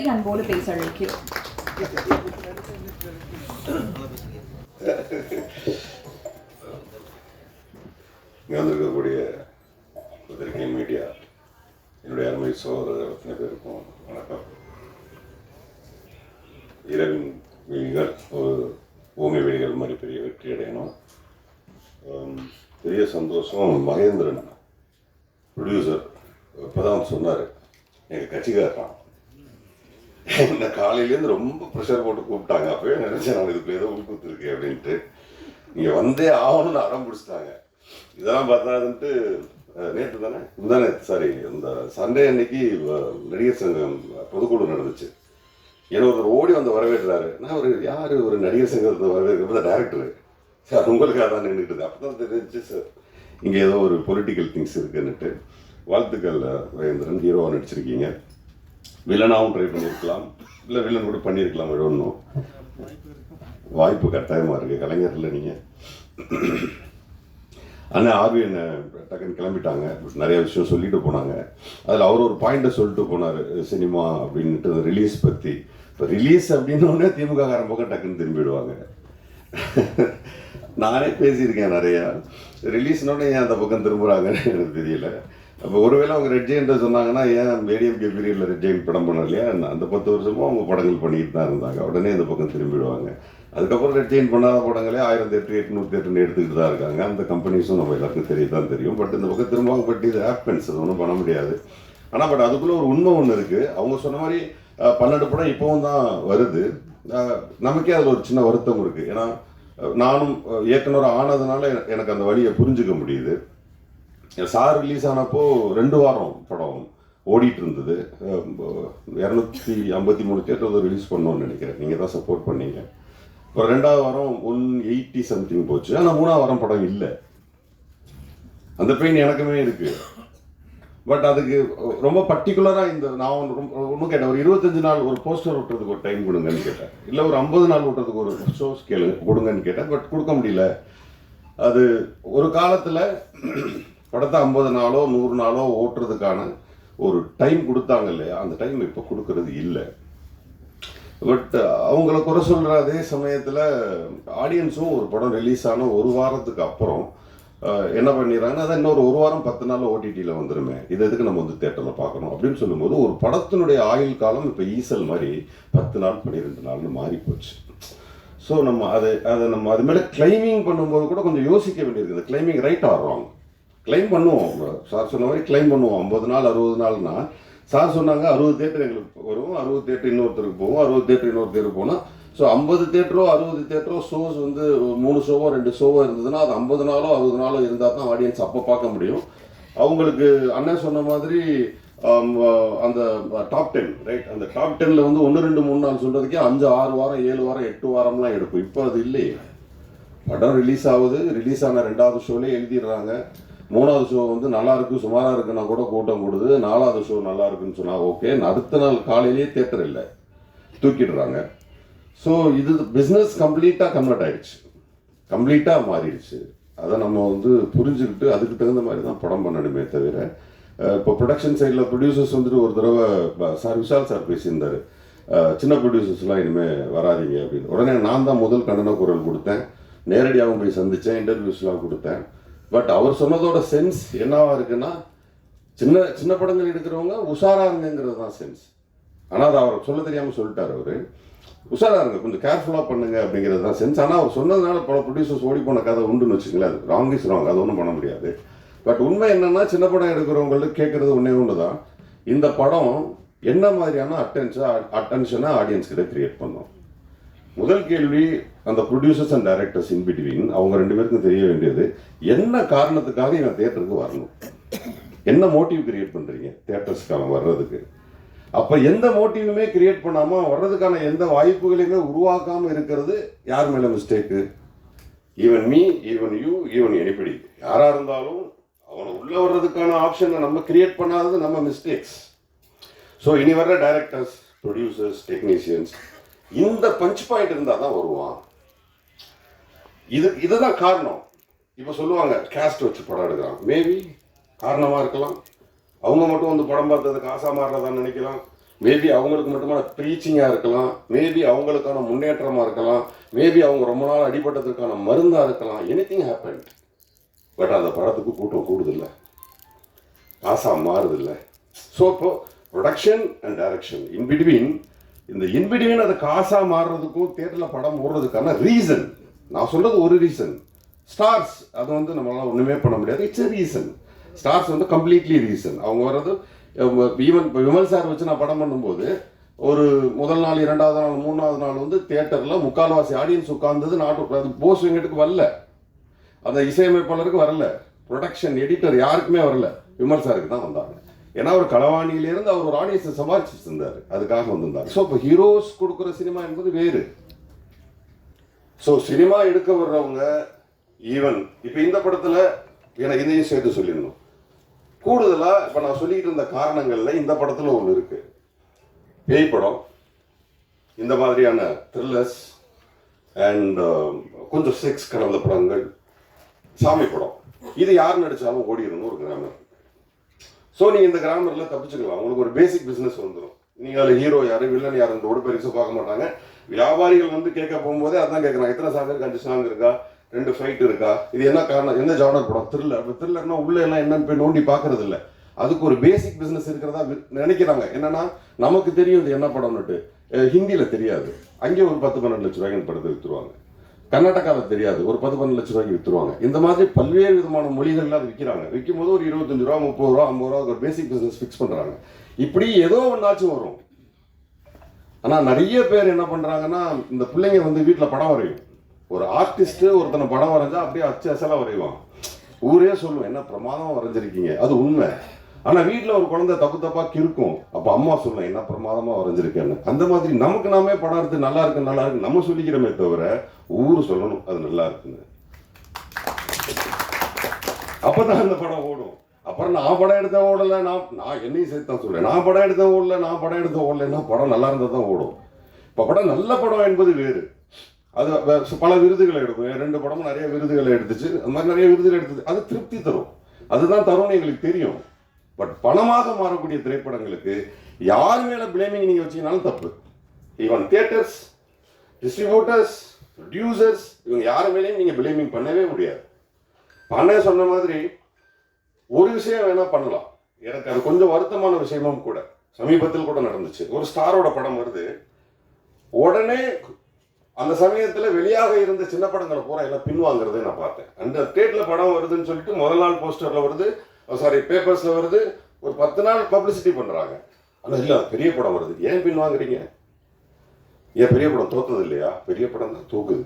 அன்போடு பேச அழைக்கிறோம். இங்கே வந்திருக்கக்கூடிய பத்திரிகை மீடியா என்னுடைய அருமை சகோதரர்கள் அத்தனை பேருக்கும் வணக்கம். இரவின் விழிகள் ஒரு பூமி விழிகள் மாதிரி பெரிய வெற்றி அடையணும். பெரிய சந்தோஷம் மகேந்திரன் ப்ரொடியூசர் இப்போதான் சொன்னார் எங்கள் கட்சிக்காரன் என்ன காலையிலேருந்து ரொம்ப ப்ரெஷர் போட்டு கூப்பிட்டாங்க. அப்பவே நினைச்சேன் நான் இதுக்கு ஏதோ கொடுத்துருக்கேன் அப்படின்ட்டு. நீங்கள் வந்தே ஆகணும்னு அடம் பிடிச்சிட்டாங்க. இதெல்லாம் பார்த்தாதுன்ட்டு நேற்று தானே? இதுதானே சாரி இந்த சண்டே அன்னைக்கு நடிகர் சங்கம் பொதுக்குழு நடந்துச்சு. என்ன ஒருத்தர் ஓடி வந்து வரவேற்றாரு. நான் ஒரு யார் ஒரு நடிகர் சங்கத்தை வரவேற்கிறப்ப டேரக்டரு சார் உங்களுக்காக தான் நின்றுட்டு அப்போ தான் தெரிஞ்சு சார். இங்கே ஏதோ ஒரு பொலிட்டிக்கல் திங்ஸ் இருக்குன்னுட்டு. வாழ்த்துக்கள் மகேந்திரன். ஹீரோவாக நடிச்சிருக்கீங்க. வில்லனாகவும் ட்ரை பண்ணியிருக்கலாம். இல்லை வில்லன் கூட பண்ணியிருக்கலாம் ஒன்றும் வாய்ப்பு கட்டாயமாக இருக்குது கலைஞரில் நீங்கள் அண்ணன் ஆர்விஎன் டக்குன்னு கிளம்பிட்டாங்க. நிறைய விஷயம் சொல்லிட்டு போனாங்க. அதில் அவர் ஒரு பாயிண்ட்டை சொல்லிட்டு போனார் சினிமா அப்படின்ட்டு ரிலீஸ் பற்றி இப்போ ரிலீஸ் அப்படின்னோடனே திமுக காரன் பக்கம் டக்குன்னு திரும்பிடுவாங்க நானே பேசியிருக்கேன் நிறையா. ரிலீஸ்னோட ஏன் அந்த பக்கம் திரும்புகிறாங்கன்னு எனக்கு தெரியல. அப்போ ஒருவேளை அவங்க ரெட் ஜெயின்ட் சொன்னாங்கன்னா ஏன் ஏடிஎம்கே பீரியடில் ரெட் ஜெயின் படம் பண்ண இல்லையா அந்த பத்து வருஷமும் அவங்க படங்கள் பண்ணிட்டு தான் இருந்தாங்க. உடனே இந்த பக்கம் திரும்பிடுவாங்க அதுக்கப்புறம் ரெட் ஜெயின் பண்ணாத படங்களே ஆயிரம் எட்டு எட்நூற்றி எட்டுன்னு எடுத்துக்கிட்டு தான் இருக்காங்க. அந்த கம்பெனிஸும் நம்ம எல்லாருக்கும் தெரிய தான் தெரியும். பட் இந்த பக்கம் திரும்பவும் பட் இது ஹேப்பன்ஸ் அது ஒன்றும் பண்ண முடியாது. ஆனால் பட் அதுக்குள்ளே ஒரு உண்மை ஒன்று இருக்குது அவங்க சொன்ன மாதிரி பன்னெண்டு படம் இப்போவும் தான் வருது. நமக்கே அதில் ஒரு சின்ன வருத்தம் இருக்குது ஏன்னா நானும் இயக்குனர் ஆனதுனால எனக்கு அந்த வழியை புரிஞ்சுக்க முடியுது. சார் ரிலீஸ் ஆனப்போ ரெண்டு வாரம் படம் ஓடிட்டு இருந்தது இரநூத்தி ஐம்பத்தி மூணு தேட்டர் ரிலீஸ் பண்ணோன்னு நினைக்கிறேன். நீங்கள் தான் சப்போர்ட் பண்ணீங்க. இப்போ ரெண்டாவது வாரம் ஒன் எயிட்டி சம்திங் போச்சு. ஆனால் மூணாவது வாரம் படம் இல்லை. அந்த பெயின் எனக்குமே இருக்கு. பட் அதுக்கு ரொம்ப பர்டிகுலராக இந்த நான் ஒன்று ரொம்ப ஒன்றும் கேட்டேன். ஒரு இருபத்தஞ்சு நாள் ஒரு போஸ்டர் ஓட்டுறதுக்கு ஒரு டைம் கொடுங்கன்னு கேட்டேன். இல்லை ஒரு ஐம்பது நாள் ஓட்டுறதுக்கு ஒரு ஷோ ஸ்கேலு கொடுங்கன்னு கேட்டேன். பட் கொடுக்க முடியல. அது ஒரு காலத்தில் படத்தை ஐம்பது நாளோ நூறு நாளோ ஓட்டுறதுக்கான ஒரு டைம் கொடுத்தாங்க இல்லையா? அந்த டைம் இப்போ கொடுக்கறது இல்லை. பட் அவங்கள குறை சொல்கிற அதே சமயத்தில் ஆடியன்ஸும் ஒரு படம் ரிலீஸ் ஆன ஒரு வாரத்துக்கு அப்புறம் என்ன பண்ணிடுறாங்கன்னா அதான் இன்னொரு ஒரு வாரம் பத்து நாள் ஓடிடியில் வந்துருமே. இது எதுக்கு நம்ம வந்து தேட்டரில் பார்க்கணும்? அப்படின்னு சொல்லும்போது ஒரு படத்தினுடைய ஆயுள் காலம் இப்போ ஈசல் மாதிரி பத்து நாள் பன்னிரெண்டு நாள்னு மாறி போச்சு ஸோ நம்ம அதை அதை நம்ம அது மேலே கிளைமிங் பண்ணும்போது கூட கொஞ்சம் யோசிக்க வேண்டியிருக்குது claiming right or wrong claim பண்ணுவோம். சார் சொன்ன மாதிரி கிளைம் பண்ணுவோம். ஐம்பது நாள் அறுபது நாள்னா சார் சொன்னாங்க அறுபது தேட்டர் எங்களுக்கு வரும். அறுபது தேட்டர் இன்னொருத்தருக்கு போவோம். அறுபது தேட்டர் இன்னொருத்தருக்கு போனால் ஸோ ஐம்பது தேட்டரோ அறுபது தேட்டரோ ஷோஸ் வந்து மூணு ஷோவோ ரெண்டு ஷோவோ இருந்ததுன்னா அது ஐம்பது நாளோ அறுபது நாளோ இருந்தால் தான் ஆடியன்ஸ் அப்போ பார்க்க முடியும். அவங்களுக்கு அண்ணன் சொன்ன மாதிரி அந்த டாப் டென் ரைட் அந்த டாப் டெனில் வந்து ஒன்று ரெண்டு மூணு நாள் சொல்கிறதுக்கே அஞ்சு ஆறு வாரம் ஏழு வாரம் எட்டு வாரம்லாம் எடுக்கும். இப்போ அது இல்லையே. படம் ரிலீஸ் ஆகுது. ரிலீஸ் ஆன ரெண்டாவது ஷோலே எழுதிடுறாங்க. மூணாவது ஷோ வந்து நல்லா இருக்கு சுமாராக இருக்குன்னா கூட கூட்டம் கூடுது நாலாவது ஷோ நல்லா இருக்குன்னு சொன்னால் ஓகே அடுத்த நாள் காலையிலேயே தேட்டர் இல்லை. தூக்கிடுறாங்க. ஸோ இது பிஸ்னஸ் கம்ப்ளீட்டாக கன்வெர்ட் ஆகிடுச்சு கம்ப்ளீட்டாக மாறிடுச்சு. அதை நம்ம வந்து புரிஞ்சுக்கிட்டு அதுக்கு தகுந்த மாதிரி தான் படம் பண்ணணுமே தவிர இப்போ ப்ரொடக்ஷன் சைடில் ப்ரொடியூசர்ஸ் வந்துட்டு ஒரு தடவை சார் விஷால் சார் பேசியிருந்தாரு. சின்ன ப்ரொடியூசர்ஸ்லாம் இனிமேல் வராதீங்க அப்படின்னு. உடனே நான் தான் முதல் கண்டன குரல் கொடுத்தேன். நேரடியாகவும் போய் சந்தித்தேன் இன்டர்வியூஸ்லாம் கொடுத்தேன். பட் அவர் சொன்னதோட சென்ஸ் என்னவா இருக்குன்னா சின்ன சின்ன படங்கள் எடுக்கிறவங்க உஷாரா இருங்கிறது தான் சென்ஸ் ஆனால் அதை அவர் சொல்ல தெரியாமல் சொல்லிட்டார் அவர். உஷாரா இருங்க கொஞ்சம் கேர்ஃபுல்லாக பண்ணுங்க அப்படிங்கிறது தான் சென்ஸ் ஆனால் அவர் சொன்னதுனால பல ப்ரொடியூசர்ஸ் ஓடி போன கதை உண்டுன்னு வச்சுங்களேன் அது ராங் இஸ் ராங் அது ஒன்றும் பண்ண முடியாது. பட் உண்மை என்னன்னா சின்ன படம் எடுக்கிறவங்களுக்கு கேட்குறது ஒன்றே ஒன்று தான். இந்த படம் என்ன மாதிரியான அட்டென்ஷன் அட்டென்ஷனாக ஆடியன்ஸ் கிட்ட கிரியேட் பண்ணும்? முதல் கேள்வி அந்த producers and directors in between அவங்க ரெண்டு பேருக்கும் தெரிய வேண்டியது என்ன காரணத்துக்காக இவன் தேட்டருக்கு வரணும்? என்ன மோட்டிவ் கிரியேட் பண்ணுறீங்க தேட்டர்ஸ்க்கான வர்றதுக்கு? அப்போ எந்த மோட்டிவுமே கிரியேட் பண்ணாமல் வர்றதுக்கான எந்த வாய்ப்புகளையுமே உருவாக்காமல் இருக்கிறது யார் மேலே mistake even me even you even anybody யாராக இருந்தாலும் அவனை உள்ளே வர்றதுக்கான ஆப்ஷனை நம்ம கிரியேட் பண்ணாதது நம்ம மிஸ்டேக்ஸ் ஸோ இனி வர்ற டைரக்டர்ஸ் ப்ரொடியூசர்ஸ் டெக்னீஷியன்ஸ் இந்த பஞ்ச் பாயிண்ட் இருந்தால் தான் வருவான். இது இதுதான் காரணம். இப்போ சொல்லுவாங்க கேஸ்ட் வச்சு படம் எடுக்கிறான் மேபி காரணமாக இருக்கலாம். அவங்க மட்டும் வந்து படம் பார்த்ததுக்கு ஆசா மாறுறதா நினைக்கலாம். மேபி அவங்களுக்கு மட்டுமான ப்ரீச்சிங்காக இருக்கலாம். மேபி அவங்களுக்கான முன்னேற்றமாக இருக்கலாம். மேபி அவங்க ரொம்ப நாள் அடிபட்டதுக்கான மருந்தாக இருக்கலாம். எனி திங் ஹேப்பன் பட் அந்த படத்துக்கு கூட்டம் கூடுதில்லை. காசாக மாறுதில்லை. ஸோ இப்போ production and direction in between இந்த இன்பிடிவின் அது காசாக மாறுறதுக்கும் தேட்டரில் படம் ஓடுறதுக்கான ரீசன் நான் சொல்கிறது ஒரு ரீசன் ஸ்டார்ஸ் அது வந்து நம்மளால் ஒன்றுமே பண்ண முடியாது. இட்ஸ் எ ரீசன் ஸ்டார்ஸ் வந்து கம்ப்ளீட்லி ரீசன் அவங்க வர்றது ஈவன் இப்போ விமல் சார் வச்சு நான் படம் பண்ணும்போது ஒரு முதல் நாள் இரண்டாவது நாள் மூணாவது நாள் வந்து தேட்டரில் முக்கால்வாசி ஆடியன்ஸ் உட்கார்ந்தது நாட்டு அது போஸ் வெங்கட்டுக்கு வரல. அந்த இசையமைப்பாளருக்கு வரல. ப்ரொடக்ஷன் எடிட்டர் யாருக்குமே வரல. விமல் சாருக்கு தான் வந்தாங்க. ஏன்னா அவர் களவாணியிலிருந்து அவர் ஒரு ஆடியன்ஸை சமாளிச்சுட்டு இருந்தார் அதுக்காக வந்திருந்தார். ஸோ இப்போ ஹீரோஸ் கொடுக்குற சினிமா என்பது வேறு. ஸோ சினிமா எடுக்க வர்றவங்க ஈவன் இப்போ இந்த படத்தில் எனக்கு இதையும் சேர்த்து சொல்லிடணும். கூடுதலாக இப்போ நான் சொல்லிக்கிட்டு இருந்த காரணங்களில் இந்த படத்தில் ஒன்று இருக்குது பேய் படம். இந்த மாதிரியான த்ரில்லர்ஸ் அண்ட் um, கொஞ்சம் செக்ஸ் கலந்த படங்கள். சாமி படம். இது யார் நடிச்சாலும் ஓடிடணும் ஒரு கிராமம் ஸோ நீங்கள் இந்த கிராமரில் தப்பிச்சுக்கலாம். உங்களுக்கு ஒரு பேசிக் பிஸ்னஸ் வந்துடும் நீங்கள் அதில் ஹீரோ யார் வில்லன் யாருன்றோட பெருசாக பார்க்க மாட்டாங்க. வியாபாரிகள் வந்து கேட்க போகும்போதே அதான் கேட்குறாங்க. எத்தனை சாங் அஞ்சு சாங் இருக்கா? ரெண்டு ஃபைட் இருக்கா? இது என்ன காரணம்? எந்த ஜானர் படம்? த்ரில்லர் அப்போ த்ரில்லர்னா உள்ள எல்லாம் என்னன்னு போய் நோண்டி பார்க்கறது இல்லை. அதுக்கு ஒரு பேசிக் பிஸ்னஸ் இருக்கிறதா நினைக்கிறாங்க. என்னன்னா நமக்கு தெரியும் இது என்ன படம்னுட்டு. ஹிந்தியில் ஹிந்தியில தெரியாது. அங்கே ஒரு பத்து பன்னெண்டு லட்ச ரூபாய்க்கு படத்தை விற்றுருவாங்க கர்நாடகாவில் தெரியாது. ஒரு பத்து பன்னெண்டு லட்ச ரூபாய்க்கு வித்துருவாங்க. இந்த மாதிரி பல்வேறு விதமான மொழிகள்லாம் அது விற்கிறாங்க விற்கும் போது ஒரு இருபத்தஞ்சு ரூபா முப்பது ரூபா ஐம்பது ரூபா ஒரு பேசிக் பிசினஸ் ஃபிக்ஸ் பண்ணுறாங்க இப்படி ஏதோ ஒன்றாச்சும் வரும். ஆனா நிறைய பேர் என்ன பண்றாங்கன்னா இந்த பிள்ளைங்க வந்து வீட்டில் படம் வரையும். ஒரு ஆர்டிஸ்ட்டு ஒருத்தனை படம் வரைஞ்சா அப்படியே அச்சு அசலாக வரைவான். ஊரே சொல்லுவேன் என்ன பிரமாதமாக வரைஞ்சிருக்கீங்க? அது உண்மை. ஆனால் வீட்டில் ஒரு குழந்தை தப்பு தப்பாக கிறுக்கும். அப்போ அம்மா சொல்லலாம் என்ன பிரமாதமாக வரைஞ்சிருக்கேன்னு. அந்த மாதிரி நமக்கு நாமே படம் எடுத்து நல்லா இருக்கு நல்லா இருக்கு நம்ம சொல்லிக்கிறோமே தவிர ஊர் சொல்லணும் அது நல்லா இருக்குன்னு. அப்பதான் அந்த படம் ஓடும். அப்புறம் நான் படம் எடுத்த ஓடல நான் நான் என்னையும் சேர்த்து தான் சொல்றேன். நான் படம் எடுத்த ஓடல நான் படம் எடுத்த ஓடலைன்னா படம் நல்லா இருந்தால் தான் ஓடும். இப்போ படம் நல்ல படம் என்பது வேறு. அது பல விருதுகளை எடுக்கும். ரெண்டு படமும் நிறைய விருதுகளை எடுத்துச்சு. அந்த மாதிரி நிறைய விருதுகள் எடுத்துச்சு அது திருப்தி தரும். அதுதான் தரும்னு எங்களுக்கு தெரியும். பட் பணமாக மாறக்கூடிய திரைப்படங்களுக்கு யார் மேல பிளேமிங் நீங்க வச்சீங்கனாலும் தப்பு. ஈவன் தியேட்டர்ஸ் டிஸ்ட்ரிபியூட்டர்ஸ் ப்ரொடியூசர்ஸ் இவங்க யார் மேலேயும் நீங்க பிளேமிங் பண்ணவே முடியாது. பண்ண சொன்ன மாதிரி ஒரு விஷயம் வேணா பண்ணலாம். எனக்கு அது கொஞ்சம் வருத்தமான விஷயமும் கூட. சமீபத்தில் கூட நடந்துச்சு. ஒரு ஸ்டாரோட படம் வருது. உடனே அந்த சமயத்தில் வெளியாக இருந்த சின்ன படங்களை பூரா எல்லாம் பின்வாங்குறதை நான் பார்த்தேன். அந்த தேட்டில் படம் வருதுன்னு சொல்லிட்டு முதல் நாள் போஸ்டரில் வருது. Oh, சாரி பேப்பர்ஸில் வருது. ஒரு பத்து நாள் பப்ளிசிட்டி பண்ணுறாங்க ஆனால் இல்லை பெரிய படம் வருது. ஏன் பின் வாங்குறீங்க? ஏன் பெரிய படம் தோத்தது இல்லையா பெரிய படம் தான் தூக்குது.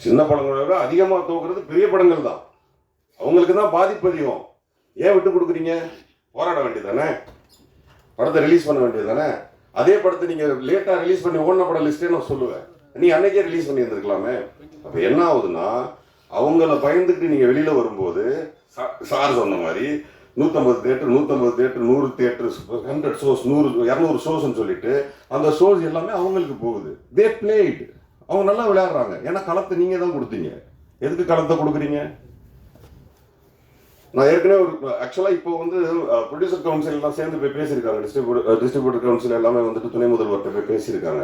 சின்ன படங்களை விட அதிகமாக தூக்குறது பெரிய படங்கள் தான். அவங்களுக்கு தான் பாதிப்பு அதிகம். ஏன் விட்டு கொடுக்குறீங்க? போராட வேண்டியதானே படத்தை ரிலீஸ் பண்ண வேண்டியது தானே அதே படத்தை நீங்கள் லேட்டாக ரிலீஸ் பண்ணி ஓடின படம் லிஸ்ட்டே நான் சொல்லுவேன். நீ அன்னைக்கே ரிலீஸ் பண்ணி இருந்திருக்கலாமே அப்போ என்ன ஆகுதுன்னா அவங்கள பயந்துக்கிட்டு நீங்க வெளியில வரும்போது சா- சார் சொன்ன மாதிரி நூற்றம்பது தேட்டர் நூற்றம்பது தேட்டர் நூறு தேட்டர் ஹண்ட்ரட் ஷோஸ் நூறு இரநூறு ஷோஸ்ன்னு சொல்லிட்டு அந்த ஷோஸ் எல்லாமே அவங்களுக்கு போகுது. தே பிளேட் அவங்க நல்லா விளையாடுறாங்க. ஏன்னா களத்தை நீங்க தான் கொடுத்தீங்க. எதுக்கு களத்தை கொடுக்குறீங்க? நான் ஏற்கனவே ஒரு ஆக்சுவலாக இப்போ வந்து ப்ரொடியூசர் கவுன்சில் எல்லாம் சேர்ந்து போய் பேசியிருக்காங்க. டிஸ்ட்ரிபியூட்டர் டிஸ்ட்ரிபியூட்டர் கவுன்சில் எல்லாமே வந்துட்டு துணை முதல்வர்கிட்ட போய் பேசியிருக்காங்க.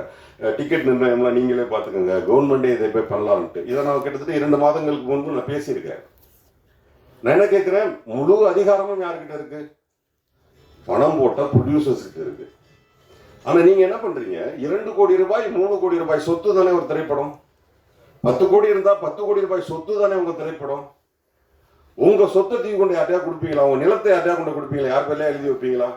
டிக்கெட் நிர்ணயம்லாம் நீங்களே பார்த்துக்கோங்க. கவர்மெண்ட்டே இதை போய் பண்ணலான்ட்டு இதை நான் கிட்டத்தட்ட இரண்டு மாதங்களுக்கு முன்பு நான் பேசியிருக்கேன். நான் என்ன கேட்குறேன்? முழு அதிகாரமும் யார்கிட்ட இருக்கு? பணம் போட்டால் ப்ரொடியூசர்ஸ்கிட்ட இருக்கு. ஆனால் நீங்கள் என்ன பண்ணுறீங்க இரண்டு கோடி ரூபாய் மூணு கோடி ரூபாய் சொத்து தானே ஒரு திரைப்படம்? பத்து கோடி இருந்தால் பத்து கோடி ரூபாய் சொத்து தானே உங்கள் திரைப்படம்? உங்க சொத்தை தூக்கி கொண்டு யார்ட்டையா கொடுப்பீங்களா? உங்க நிலத்தை யார்ட்டையா கொண்டு கொடுப்பீங்களா? யார் பேர்லயா எழுதி வைப்பீங்களா?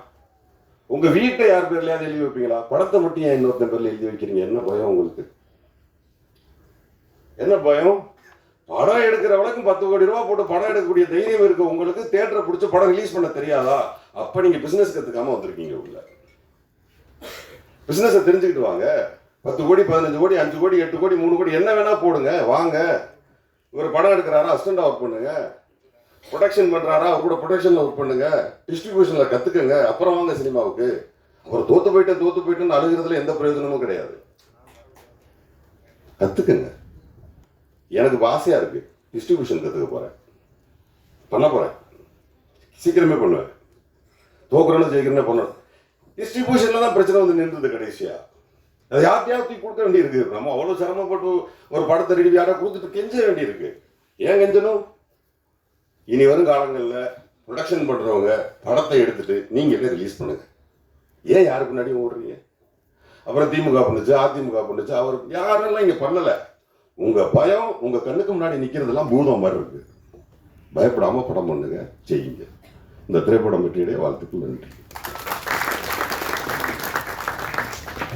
உங்க வீட்டை யார் பேர்லயாவது எழுதி வைப்பீங்களா? படத்தை மட்டும் ஏன் இன்னொருத்தன் பேர்ல எழுதி வைக்கிறீங்க? என்ன பயம் உங்களுக்கு? என்ன பயம்? படம் எடுக்கிற வழக்கம் பத்து கோடி ரூபாய் போட்டு படம் எடுக்கக்கூடிய தைரியம் இருக்கு உங்களுக்கு தேட்டரை பிடிச்சி படம் ரிலீஸ் பண்ண தெரியாதா? அப்ப நீங்க பிசினஸ் கத்துக்காம வந்திருக்கீங்க உள்ள. பிசினஸை தெரிஞ்சுக்கிட்டு வாங்க. பத்து கோடி பதினஞ்சு கோடி அஞ்சு கோடி எட்டு கோடி மூணு கோடி என்ன வேணா போடுங்க. வாங்க. ஒரு படம் எடுக்கிறாரா? அசிஸ்டண்டா ஒர்க் பண்ணுங்க. ப்ரொடக்ஷன் பண்ணுறாரா அவர் கூட ப்ரொடக்ஷனில் ஒர்க் பண்ணுங்க. டிஸ்ட்ரிபியூஷனில் கற்றுக்கங்க அப்புறம் வாங்க சினிமாவுக்கு. அவர் தோத்து போயிட்டு தோத்து போயிட்டுன்னு அழுகிறதுல எந்த பிரயோஜனமும் கிடையாது. கற்றுக்குங்க எனக்கு இப்ப இருக்குது டிஸ்ட்ரிபியூஷன் கற்றுக்க போகிறேன் பண்ண போகிறேன் சீக்கிரமே பண்ணுவேன். தோக்குறேன்னு ஜெயிக்கிறேன்னு பண்ணணும். டிஸ்ட்ரிபியூஷனில் தான் பிரச்சனை வந்து நின்றுது கடைசியாக அது யார்ட்டையாவது தூக்கி கொடுக்க வேண்டியிருக்கு. நம்ம அவ்வளோ சிரமப்பட்டு ஒரு படத்தை ரெடி யாராவது கொடுத்துட்டு கெஞ்ச வேண்டியிருக்கு. ஏன் கெஞ்சணும்? இனி வரும் காலங்களில் ப்ரொடக்ஷன் பண்ணுறவங்க படத்தை எடுத்துகிட்டு நீங்களே ரிலீஸ் பண்ணுங்க. ஏன் யாருக்கு முன்னாடி ஓடுறீங்க? அப்புறம் திமுக பண்ணுச்சு அதிமுக பண்ணுச்சு அவர் யாரெல்லாம் இங்கே பண்ணலை? உங்கள் பயம் உங்கள் கண்ணுக்கு முன்னாடி நிற்கிறதெல்லாம் பூதம் மாதிரி இருக்குது பயப்படாமல் படம் பண்ணுங்க செய்யுங்க. இந்த திரைப்படம் வெற்றியுடைய வாழ்த்துக்கள் நன்றி.